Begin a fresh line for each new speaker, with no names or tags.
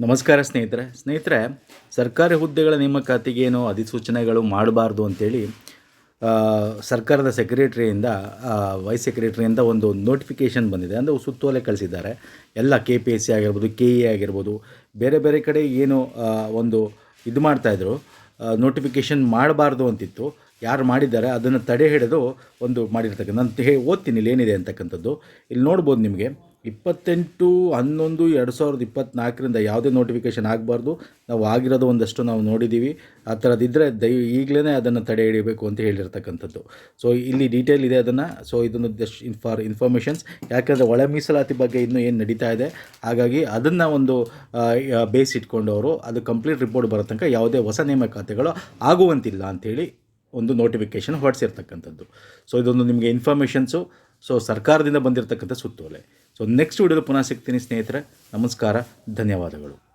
ನಮಸ್ಕಾರ ಸ್ನೇಹಿತರೆ. ಸ್ನೇಹಿತರೆ, ಸರ್ಕಾರಿ ಹುದ್ದೆಗಳ ನೇಮಕಾತಿಗೆ ಏನು ಅಧಿಸೂಚನೆಗಳು ಮಾಡಬಾರ್ದು ಅಂತೇಳಿ ಸರ್ಕಾರದ ಸೆಕ್ರೆಟರಿಯಿಂದ ವೈಸ್ ಸೆಕ್ರೆಟ್ರಿಯಿಂದ ಒಂದು ನೋಟಿಫಿಕೇಷನ್ ಬಂದಿದೆ. ಅಂದರೆ ಸುತ್ತೋಲೆ ಕಳಿಸಿದ್ದಾರೆ. ಎಲ್ಲ ಕೆ ಪಿ ಎಸ್ ಸಿ ಆಗಿರ್ಬೋದು ಕೆ ಇ ಆಗಿರ್ಬೋದು, ಬೇರೆ ಬೇರೆ ಕಡೆ ಏನು ಒಂದು ಇದು ಮಾಡ್ತಾಯಿದ್ರು ನೋಟಿಫಿಕೇಷನ್ ಮಾಡಬಾರ್ದು ಅಂತಿತ್ತು. ಯಾರು ಮಾಡಿದ್ದಾರೆ, ಅದನ್ನು ತಡೆ ಹಿಡಿದು ಒಂದು ಮಾಡಿರ್ತಕ್ಕಂಥ, ನಾನು ಹೇ, ಓದ್ತೀನಿ ಇಲ್ಲಿ ಏನಿದೆ ಅಂತಕ್ಕಂಥದ್ದು. ಇಲ್ಲಿ ನೋಡ್ಬೋದು ನಿಮಗೆ. ಇಪ್ಪತ್ತೆಂಟು, ಹನ್ನೊಂದು, ಎರಡು ಸಾವಿರದ ಇಪ್ಪತ್ತ್ನಾಲ್ಕರಿಂದ ಯಾವುದೇ ನೋಟಿಫಿಕೇಷನ್ ಆಗಬಾರ್ದು. ನಾವು ಆಗಿರೋದು ಒಂದಷ್ಟು ನಾವು ನೋಡಿದ್ದೀವಿ. ಆ ಥರದ್ದಿದ್ದರೆ ದಯ ಈಗಲೇ ಅದನ್ನು ತಡೆ ಹಿಡಿಯಬೇಕು ಅಂತ ಹೇಳಿರ್ತಕ್ಕಂಥದ್ದು. ಸೊ ಇಲ್ಲಿ ಡೀಟೇಲ್ ಇದೆ ಅದನ್ನು. ಸೊ ಇದನ್ನು ಜಸ್ಟ್ ಇನ್ ಫಾರ್ ಇನ್ಫಾರ್ಮೇಷನ್ಸ್ ಯಾಕಂದರೆ ಒಳ ಮೀಸಲಾತಿ ಬಗ್ಗೆ ಇನ್ನೂ ಏನು ನಡೀತಾ ಇದೆ. ಹಾಗಾಗಿ ಅದನ್ನು ಒಂದು ಬೇಸ್ ಇಟ್ಕೊಂಡು ಅವರು ಅದು ಕಂಪ್ಲೀಟ್ ರಿಪೋರ್ಟ್ ಬರೋ ತನಕ ಯಾವುದೇ ಹೊಸ ನೇಮಕಾತಿಗಳು ಆಗುವಂತಿಲ್ಲ ಅಂಥೇಳಿ ಒಂದು ನೋಟಿಫಿಕೇಷನ್ ಹೊರಡಿಸಿರ್ತಕ್ಕಂಥದ್ದು ಸೊ ಇದೊಂದು ನಿಮಗೆ ಇನ್ಫಾರ್ಮೇಷನ್ಸು ಸೊ ಸರ್ಕಾರದಿಂದ ಬಂದಿರತಕ್ಕಂಥ ಸುತ್ತೋಲೆ. ಸೊ ನೆಕ್ಸ್ಟ್ ವಿಡಿಯೋದಲ್ಲಿ ಪುನಃ ಸಿಗ್ತೀನಿ ಸ್ನೇಹಿತರೆ. ನಮಸ್ಕಾರ. ಧನ್ಯವಾದಗಳು.